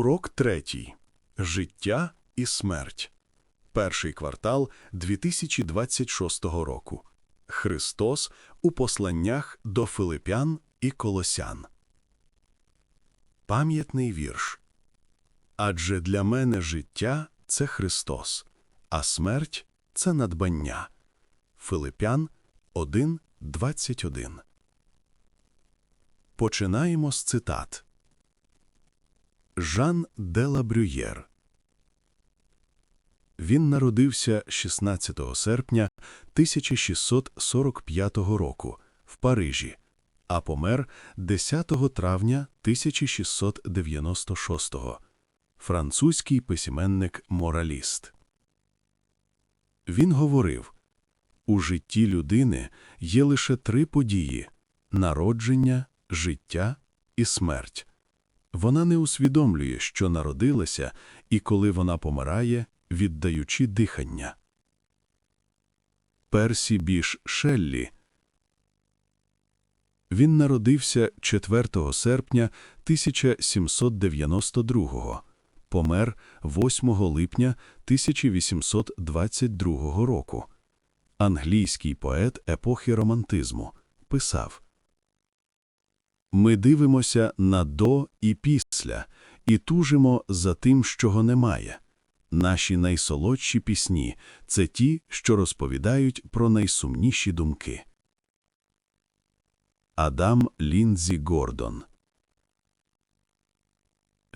Урок третій. Життя і смерть. Перший квартал 2026 року. Христос у посланнях до Филипян і Колосян. Пам'ятний вірш. Адже для мене життя це Христос, а смерть це надбання. Филипян 1.21 Починаємо з цитат. Жан де ла Брюєр Він народився 16 серпня 1645 року в Парижі, а помер 10 травня 1696 Французький письменник-мораліст. Він говорив У житті людини є лише три події народження, життя і смерть. Вона не усвідомлює, що народилася, і коли вона помирає, віддаючи дихання. Персі Біш Шеллі Він народився 4 серпня 1792 помер 8 липня 1822 року. Англійський поет епохи романтизму писав Ми дивимося на до і після і тужимо за тим, чого немає. Наші найсолодші пісні – це ті, що розповідають про найсумніші думки. Адам Ліндзі Гордон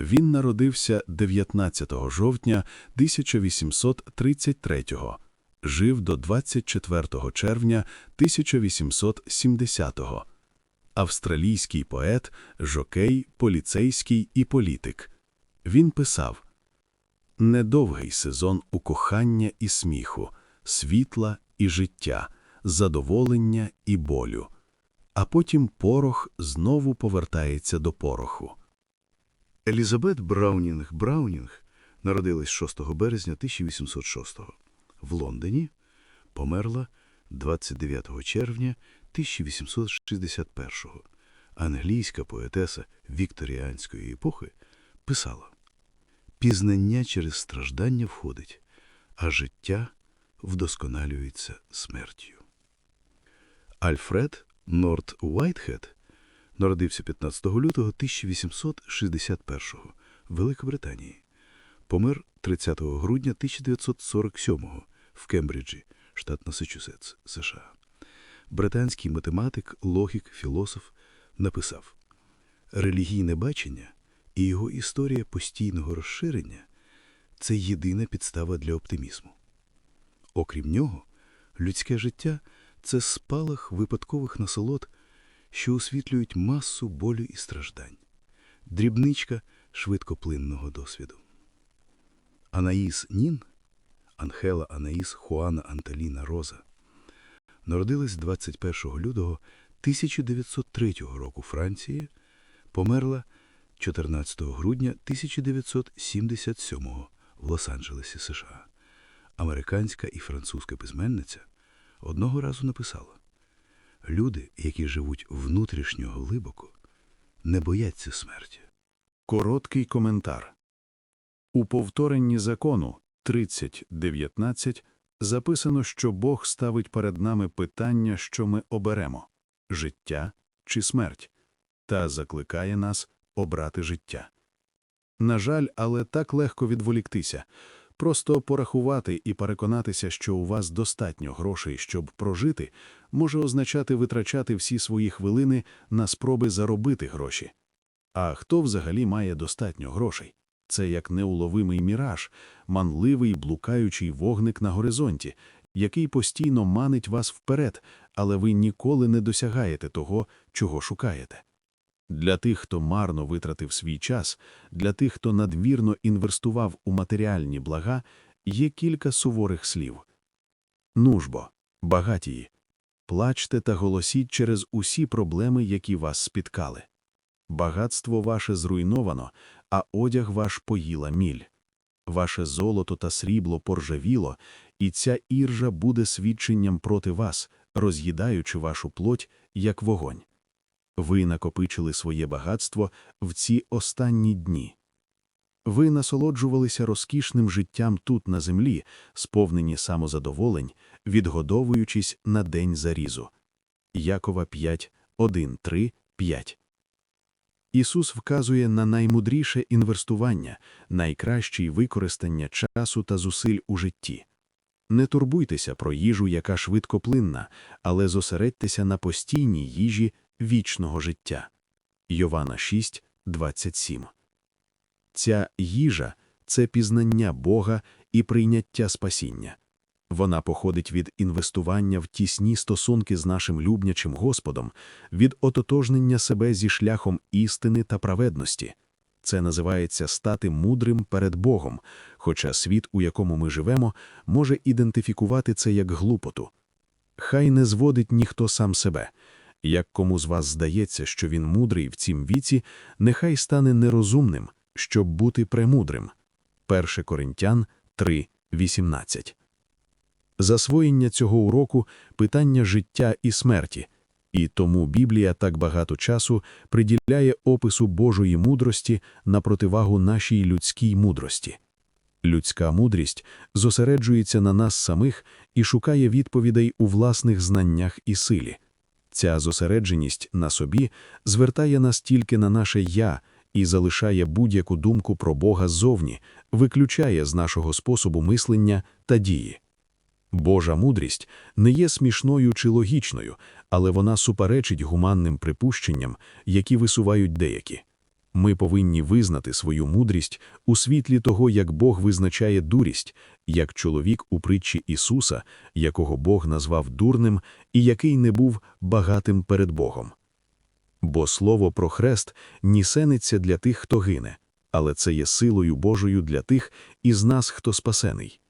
Він народився 19 жовтня 1833 жив до 24 червня 1870 Австралійський поет, жокей, поліцейський і політик. Він писав Недовгий сезон у кохання і сміху, світла і життя, задоволення і болю. А потім порох знову повертається до пороху. Елізабет Браунінг Браунінг народилась 6 березня 1806 в Лондоні, померла 29 червня 1861 Англійська поетеса вікторіанської епохи писала «Пізнання через страждання входить, а життя вдосконалюється смертю». Альфред Норт Уайтхед народився 15 лютого 1861 в Великобританії. Помер 30 грудня 1947-го в Кембриджі, штат Массачусетс, США. Британський математик, логік, філософ написав Релігійне бачення і його історія постійного розширення це єдина підстава для оптимізму. Окрім нього, людське життя це спалах випадкових насолод, що освітлюють масу болю і страждань, дрібничка швидкоплинного досвіду. Анаїс Нін, Анхела Анаїс Хуана Анталіна Роза, народилась 21 лютого 1903 року Франції, померла 14 грудня 1977 в Лос-Анджелесі, США. Американська і французька письменниця одного разу написала Люди, які живуть внутрішньо глибоко, не бояться смерті. Короткий коментар. У повторенні закону 30.19 записано, що Бог ставить перед нами питання, що ми оберемо – життя чи смерть, та закликає нас обрати життя. На жаль, але так легко відволіктися. Просто порахувати і переконатися, що у вас достатньо грошей, щоб прожити, може означати витрачати всі свої хвилини на спроби заробити гроші. А хто взагалі має достатньо грошей? Це як неуловимий міраж, манливий блукаючий вогник на горизонті, який постійно манить вас вперед, але ви ніколи не досягаєте того, чого шукаєте. Для тих, хто марно витратив свій час, для тих, хто надмірно інвестував у матеріальні блага, є кілька суворих слів. Нужбо, багатії, плачте та голосіть через усі проблеми, які вас спіткали. Багатство ваше зруйновано, а одяг ваш поїла міль. Ваше золото та срібло поржавіло, і ця іржа буде свідченням проти вас, роз'їдаючи вашу плоть, як вогонь. Ви накопичили своє багатство в ці останні дні. Ви насолоджувалися розкішним життям тут, на землі, сповнені самозадоволень, відгодовуючись на день зарізу. Якова 5, 1, 3, 5. Ісус вказує на наймудріше інвестування, найкраще використання часу та зусиль у житті. Не турбуйтеся про їжу, яка швидкоплинна, але зосередьтеся на постійній їжі вічного життя. Йована 6, 27. Ця їжа – це пізнання Бога і прийняття спасіння. Вона походить від інвестування в тісні стосунки з нашим люблячим Господом, від ототожнення себе зі шляхом істини та праведності. Це називається стати мудрим перед Богом, хоча світ, у якому ми живемо, може ідентифікувати це як глупоту. Хай не зводить ніхто сам себе. Як кому з вас здається, що він мудрий в цім віці, нехай стане нерозумним, щоб бути премудрим. 1 Коринтян 3, 18. Засвоєння цього уроку – питання життя і смерті, і тому Біблія так багато часу приділяє опису Божої мудрості на противагу нашій людській мудрості. Людська мудрість зосереджується на нас самих і шукає відповідей у власних знаннях і силі. Ця зосередженість на собі звертає нас тільки на наше «я» і залишає будь-яку думку про Бога ззовні, виключає з нашого способу мислення та дії. Божа мудрість не є смішною чи логічною, але вона суперечить гуманним припущенням, які висувають деякі. Ми повинні визнати свою мудрість у світлі того, як Бог визначає дурість, як чоловік у притчі Ісуса, якого Бог назвав дурним і який не був багатим перед Богом. Бо слово про хрест нісениться для тих, хто гине, але це є силою Божою для тих із нас, хто спасений.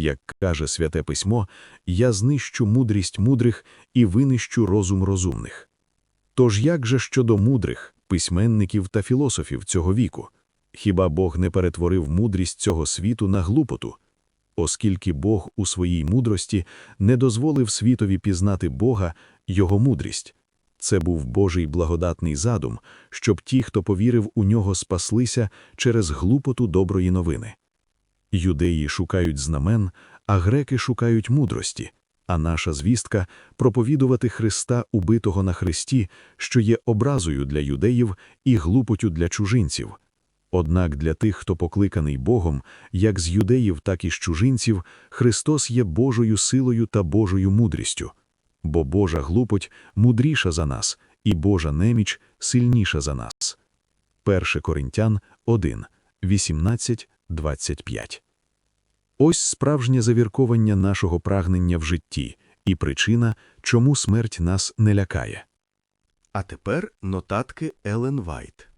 Як каже Святе Письмо, я знищу мудрість мудрих і винищу розум розумних. Тож як же щодо мудрих, письменників та філософів цього віку? Хіба Бог не перетворив мудрість цього світу на глупоту? Оскільки Бог у своїй мудрості не дозволив світові пізнати Бога, його мудрість. Це був Божий благодатний задум, щоб ті, хто повірив у нього, спаслися через глупоту доброї новини. Юдеї шукають знамен, а греки шукають мудрості, а наша звістка – проповідувати Христа, убитого на хресті, що є образою для юдеїв і глупотю для чужинців. Однак для тих, хто покликаний Богом, як з юдеїв, так і з чужинців, Христос є Божою силою та Божою мудрістю. Бо Божа глупоть мудріша за нас, і Божа неміч сильніша за нас. 1 Коринтян 1, 18, 25. Ось справжнє завірковання нашого прагнення в житті і причина, чому смерть нас не лякає. А тепер нотатки Елен Вайт.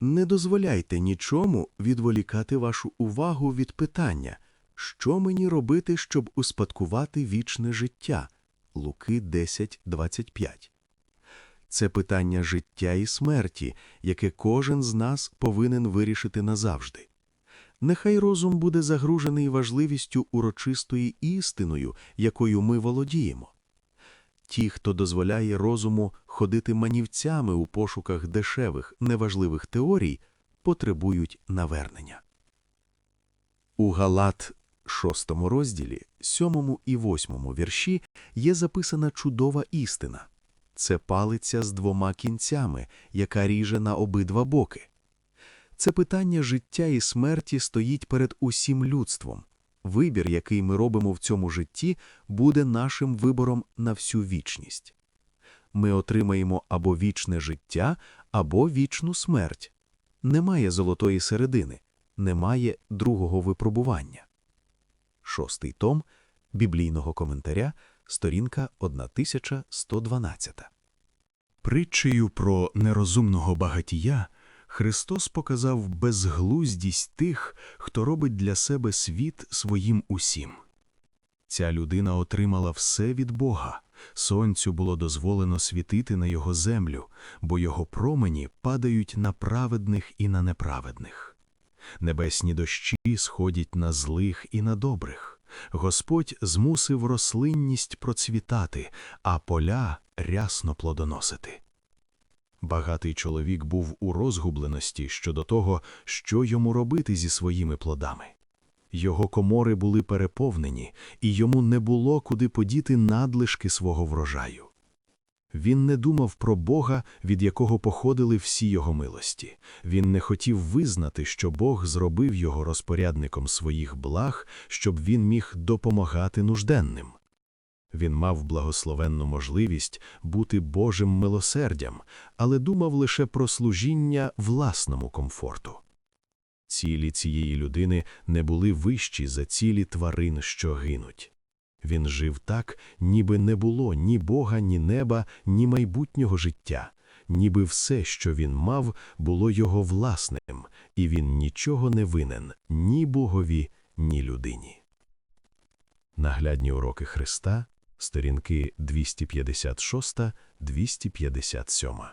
Не дозволяйте нічому відволікати вашу увагу від питання, що мені робити, щоб успадкувати вічне життя. Луки 10.25. Це питання життя і смерті, яке кожен з нас повинен вирішити назавжди. Нехай розум буде загружений важливістю урочистої істиною, якою ми володіємо. Ті, хто дозволяє розуму ходити манівцями у пошуках дешевих, неважливих теорій, потребують навернення. У Галат, шостому розділі, сьомому і восьмому вірші є записана чудова істина. Це палиця з двома кінцями, яка ріже на обидва боки. Це питання життя і смерті стоїть перед усім людством. Вибір, який ми робимо в цьому житті, буде нашим вибором на всю вічність. Ми отримаємо або вічне життя, або вічну смерть. Немає золотої середини, немає другого випробування. Шостий том біблійного коментаря, сторінка 1112. Притчею про нерозумного багатія Христос показав безглуздість тих, хто робить для себе світ своїм усім. Ця людина отримала все від Бога. Сонцю було дозволено світити на його землю, бо його промені падають на праведних і на неправедних. Небесні дощі сходять на злих і на добрих. Господь змусив рослинність процвітати, а поля рясно плодоносити. Багатий чоловік був у розгубленості щодо того, що йому робити зі своїми плодами. Його комори були переповнені, і йому не було куди подіти надлишки свого врожаю. Він не думав про Бога, від якого походили всі його милості. Він не хотів визнати, що Бог зробив його розпорядником своїх благ, щоб він міг допомагати нужденним. Він мав благословенну можливість бути Божим милосердям, але думав лише про служіння власному комфорту. Цілі цієї людини не були вищі за цілі тварин, що гинуть. Він жив так, ніби не було ні Бога, ні неба, ні майбутнього життя, ніби все, що він мав, було його власним, і він нічого не винен ні Богові, ні людині. Наглядні уроки Христа, сторінки 256-257